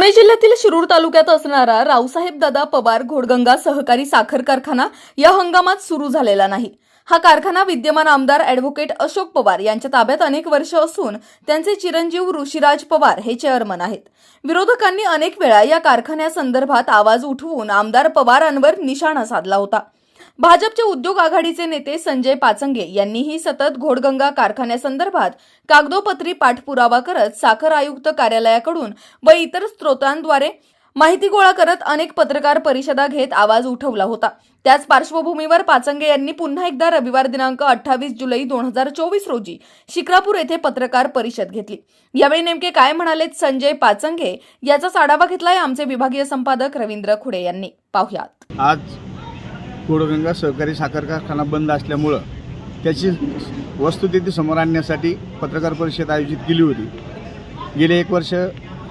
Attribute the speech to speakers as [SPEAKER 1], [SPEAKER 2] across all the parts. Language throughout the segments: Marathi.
[SPEAKER 1] पुणे जिल्ह्यातील शिरूर तालुक्यात असणारा रावसाहेब दादा पवार घोडगंगा सहकारी साखर कारखाना या हंगामात सुरू झालेला नाही. हा कारखाना विद्यमान आमदार अॅडव्होकेट अशोक पवार यांच्या ताब्यात अनेक वर्ष असून त्यांचे चिरंजीव ऋषीराज पवार हे चेअरमन आहेत. विरोधकांनी अनेक वेळा या कारखान्यासंदर्भात आवाज उठवून आमदार पवारांवर निशाणा साधला होता. भाजपचे उद्योग आघाडीचे नेते संजय पाचंगे यांनीही सतत घोडगंगा कारखान्यासंदर्भात कागदोपत्री पाठपुरावा करत साखर आयुक्त कार्यालयाकडून व इतर स्रोतांद्वारे माहिती गोळा करत अनेक पत्रकार परिषदा घेत आवाज उठवला होता. त्याच पार्श्वभूमीवर पाचंगे यांनी पुन्हा एकदा रविवार दिनांक अठ्ठावीस जुलै दोन हजार चोवीस रोजी शिक्रापूर येथे पत्रकार परिषद घेतली. यावेळी नेमके काय म्हणालेत संजय पाचंगे? याचाच आढावा घेतलाय आमचे विभागीय संपादक रवींद्र खुडे यांनी. पाहुयात.
[SPEAKER 2] आज गोडगंगा सहकारी साखर कारखाना बंद असल्यामुळं त्याची वस्तुस्थिती समोर आणण्यासाठी पत्रकार परिषद आयोजित केली होती. गेले एक वर्ष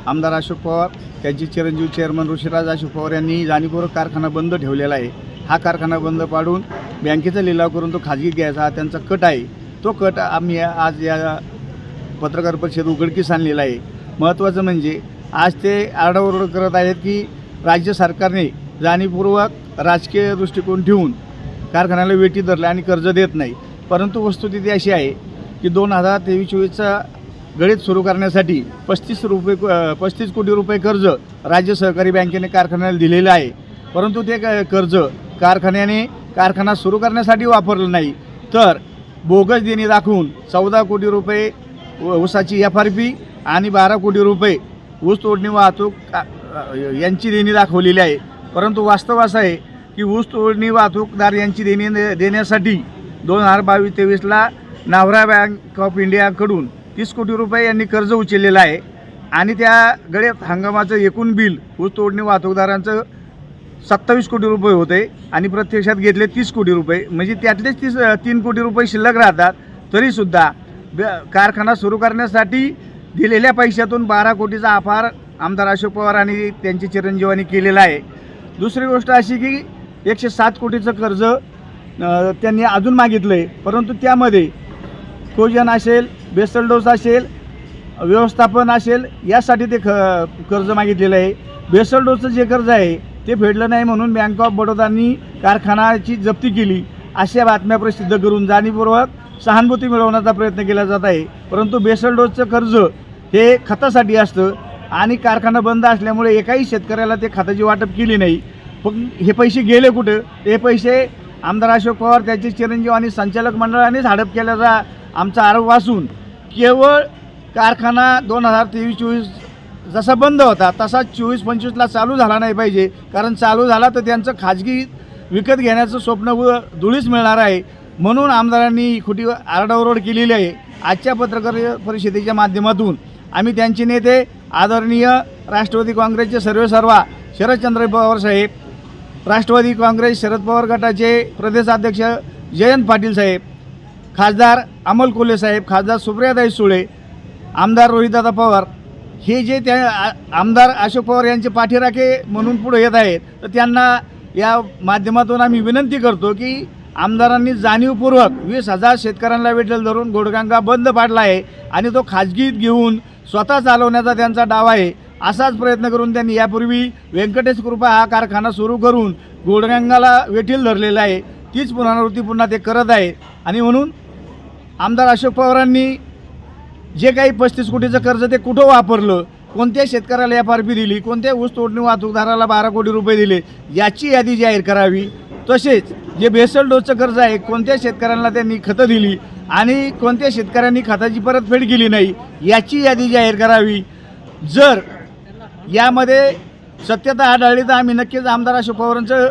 [SPEAKER 2] आमदार अशोक पवार त्यांचे चिरंजीव चेअरमन ऋषीराज अशोक पवार यांनी जाणीवपूर्वक कारखाना बंद ठेवलेला आहे. हा कारखाना बंद पाडून बँकेचा लिलाव करून तो खाजगी घ्यायचा हा त्यांचा कट आहे. तो कट आम्ही आज या पत्रकार परिषद उघडकीस आणलेला आहे. महत्त्वाचं म्हणजे आज ते आरडाओरड करत आहेत की राज्य सरकारने जाणीवपूर्वक राजकीय दृष्टिकोन ठेवून कारखान्याला वेटी धरले आणि कर्ज देत नाही. परंतु वस्तुस्थिती अशी आहे की दोन हजार तेवीस चोवीसचा गणित सुरू करण्यासाठी पस्तीस रुपये पस्तीस कोटी रुपये कर्ज राज्य सहकारी बँकेने कारखान्याला दिलेलं आहे. परंतु ते क- कर्ज कारखान्याने कारखाना सुरू करण्यासाठी वापरलं नाही. तर बोगस देणी दाखवून चौदा कोटी रुपये व- ऊसाची एफ आर पी आणि बारा कोटी रुपये ऊस तोडणी वाहतूक यांची देणी दाखवलेली आहे. परंतु वास्तव असं आहे की ऊस तोडणी वाहतूकदार यांची देणे देण्यासाठी दोन हजार बावीस तेवीसला नावरा बँक ऑफ इंडियाकडून तीस कोटी रुपये यांनी कर्ज उचललेलं आहे. आणि त्या गळ्यात हंगामाचं एकूण बिल ऊस तोडणी वाहतूकदारांचं सत्तावीस कोटी रुपये होते आणि प्रत्यक्षात घेतले तीस कोटी रुपये. म्हणजे त्यातलेच तीस तीन कोटी रुपये शिल्लक राहतात तरीसुद्धा ब- कारखाना सुरू करण्यासाठी दिलेल्या पैशातून बारा कोटीचा आभार आमदार अशोक पवार आणि त्यांची चिरंजीवानी केलेला आहे. दुसरी गोष्ट अशी की एकशे सात कोटीचं कर्ज त्यांनी अजून मागितलं आहे परंतु त्यामध्ये कोजन असेल बेसल डोस असेल व्यवस्थापन असेल यासाठी ते ख कर्ज मागितलेलं आहे. बेसल डोसचं जे कर्ज आहे ते फेडलं नाही म्हणून बँक ऑफ बडोदांनी कारखानाची जप्ती केली. अशा बातम्या प्रसिद्ध करून जाणीवपूर्वक सहानुभूती मिळवण्याचा प्रयत्न केला जात आहे. परंतु बेसल डोसचं कर्ज हे खतासाठी असतं आणि कारखाना बंद असल्यामुळे एकाही शेतकऱ्याला ते खताची वाटप केली नाही. पण हे पैसे गेले कुठं? हे पैसे आमदार अशोक पवार त्याचे चिरंजीव आणि संचालक मंडळानेच हडप केल्याचा आमचा आरोप असून केवळ कारखाना दोन हजार तेवीस चोवीस जसा बंद होता तसा चोवीस पंचवीसला चालू झाला नाही पाहिजे. कारण चालू झाला तर त्यांचं खाजगी विकत घेण्याचं स्वप्न व धुळीच मिळणार आहे. म्हणून आमदारांनी खोटी आरडाओरड केलेली आहे. आजच्या पत्रकार परिषदेच्या माध्यमातून आम्ही त्यांचे नेते आदरणीय राष्ट्रवादी काँग्रेसचे सर्वेसर्वा शरदचंद्र पवार साहेब राष्ट्रवादी काँग्रेस शरद पवार गटाचे प्रदेशाध्यक्ष जयंत पाटील साहेब खासदार अमल कोल्हे साहेब खासदार सुप्रियाताई सुळे आमदार रोहितदादा पवार हे जे त्या आमदार अशोक पवार यांचे पाठीराखे म्हणून पुढे येत आहेत तर त्यांना या माध्यमातून आम्ही विनंती करतो की आमदारांनी जाणीवपूर्वक वीस हजार शेतकऱ्यांना वेटल धरून गोडगंगा बंद पाडला आहे आणि तो खाजगीत घेऊन स्वतः चालवण्याचा त्यांचा डाव आहे. असाच प्रयत्न करून त्यांनी यापूर्वी व्यंकटेश कृपा हा कारखाना सुरू करून गोडगंगाला वेठील धरलेला आहे. तीच पुनरावृत्ती पुन्हा ते करत आहे. आणि म्हणून आमदार अशोक पवारांनी जे काही पस्तीस कोटीचं कर्ज ते कुठं वापरलं कोणत्या शेतकऱ्याला एफ आर पी दिली कोणत्या ऊस तोडणी वाहतूकदाराला बारा कोटी रुपये दिले याची यादी जाहीर करावी. तसेच जे बेसल डोसचं कर्ज आहे कोणत्या शेतकऱ्यांना त्यांनी खतं दिली आणि कोणत्या शेतकऱ्यांनी खताची परतफेड केली नाही याची यादी जाहीर करावी. जर यामध्ये सत्यता आढळली तर आम्ही नक्कीच आमदार अशोक पवारांचं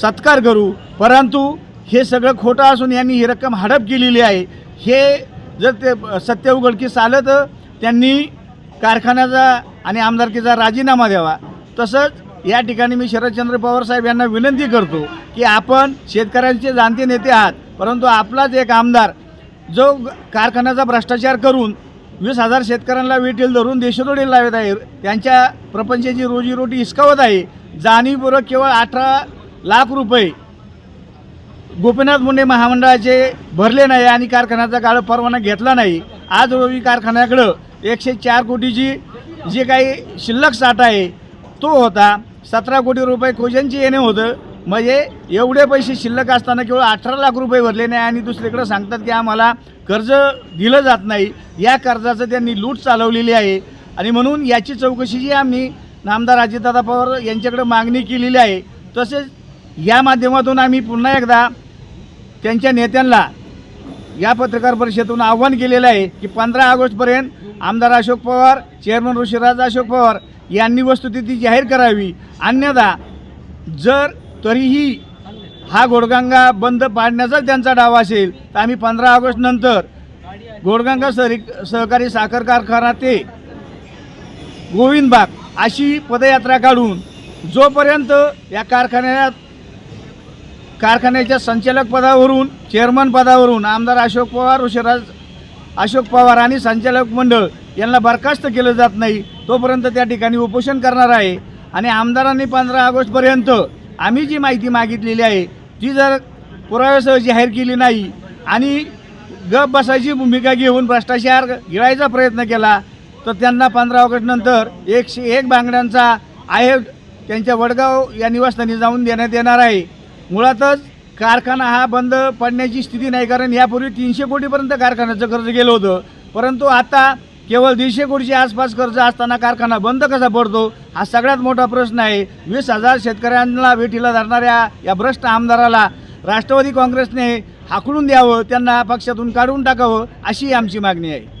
[SPEAKER 2] सत्कार करू. परंतु हे सगळं खोटं असून यांनी ही रक्कम हडप केलेली आहे. हे जर ते सत्य उघडकीस आलं तर त्यांनी कारखान्याचा आणि आमदारकीचा राजीनामा द्यावा. तसंच या ठिकाणी मी शरदचंद्र पवार साहेब यांना विनंती करतो की आपण शेतकऱ्यांचे जाणते नेते आहात. परंतु आपलाच एक आमदार जो कारखान्याचा भ्रष्टाचार करून वीस हजार शेतकऱ्यांना वेटील धरून देशोडीला लावत आहे. त्यांच्या प्रपंचाची रोजीरोटी हिसकावत आहे. जाणीवपूर्वक केवळ अठरा लाख रुपये गोपीनाथ मुंडे महामंडळाचे भरले नाही आणि कारखान्याचा काळ परवाना घेतला नाही. आज रोजी कारखान्याकडं एकशे चार कोटीची जे काही शिल्लक साठा आहे तो होता. सतरा कोटी रुपये कोजनची येणे होतं. म्हणजे एवढे पैसे शिल्लक असताना केवळ अठरा लाख रुपये भरले नाही आणि दुसरीकडे सांगतात की आम्हाला कर्ज दिलं जात नाही. या कर्जाचं त्यांनी लूट चालवलेली आहे. आणि म्हणून याची चौकशी जी आम्ही नामदार अजितदादा पवार यांच्याकडे मागणी केलेली आहे. तसेच या माध्यमातून आम्ही पुन्हा एकदा त्यांच्या नेत्यांना या पत्रकार परिषदेतून आव्हान केलेलं आहे की पंधरा ऑगस्टपर्यंत आमदार अशोक पवार चेअरमन ऋषीराज अशोक पवार यांनी वस्तुस्थिती जाहीर करावी. अन्यथा जर तरीही हा घोडगंगा बंद पाडण्याचा त्यांचा डाव असेल तर आम्ही पंधरा ऑगस्ट नंतर घोडगंगा सहरी सहकारी साखर कारखाना ते गोविंदबाग अशी पदयात्रा काढून जोपर्यंत या कारखान्यात कारखान्याच्या संचालक पदावरून चेअरमन पदावरून आमदार अशोक पवार ऋषिराज अशोक पवार आणि संचालक मंडळ यांना बरखास्त केलं जात नाही तोपर्यंत त्या ठिकाणी उपोषण करणार आहे. आणि आमदारांनी पंधरा ऑगस्टपर्यंत आम्ही जी माहिती मागितलेली आहे ती जर पुराव्यासह जाहीर केली नाही आणि गप बसायची भूमिका घेऊन भ्रष्टाचार गिळायचा प्रयत्न केला तर त्यांना पंधरा ऑगस्ट नंतर एकशे एक बांगड्यांचा आहे त्यांच्या वडगाव या निवासस्थानी जाऊन देण्यात येणार आहे. मुळातच कारखाना हा बंद पडण्याची स्थिती नाही कारण यापूर्वी तीनशे कोटीपर्यंत कारखान्याचं कर्ज गेलं होतं. परंतु आता केवळ दीडशे कोटीच्या आसपास कर्ज असताना कारखाना बंद कसा पडतो? हा सगळ्यात मोठा प्रश्न आहे. वीस हजार शेतकऱ्यांना वेठीला धरणाऱ्या या भ्रष्ट आमदाराला राष्ट्रवादी काँग्रेसने हाकलून द्यावं त्यांना पक्षातून काढून टाकावं अशी आमची मागणी आहे.